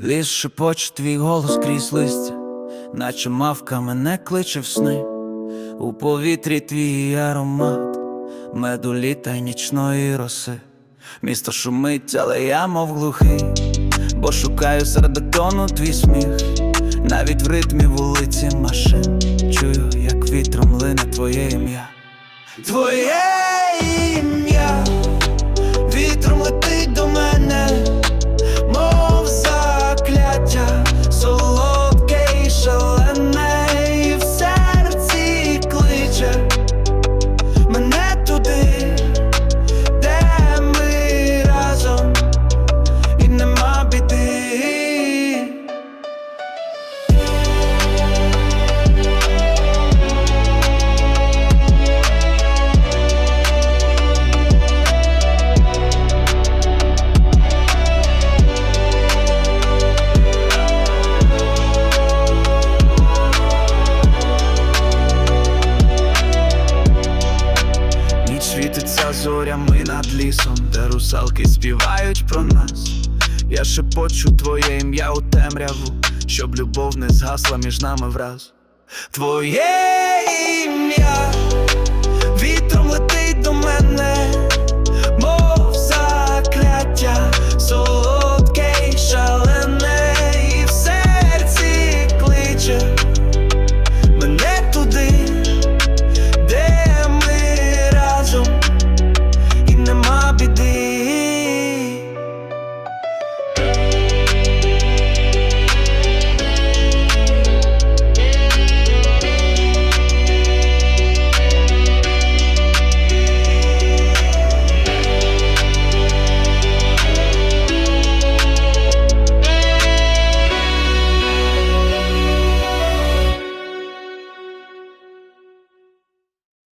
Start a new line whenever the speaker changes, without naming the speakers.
Ліс шепоче твій голос крізь листя, наче мавка мене кличе в сни, у повітрі твій аромат, меду літа й нічної роси. Місто шумить, але я мов глухий, бо шукаю серед бетону твій сміх, навіть в ритмі вулиці машин. Чую, як вітром лине твоє ім'я. Твоє світиться зорями над лісом, де русалки співають про нас. Я шепочу твоє ім'я у темряву, щоб любов не згасла між нами враз. Твоє ім'я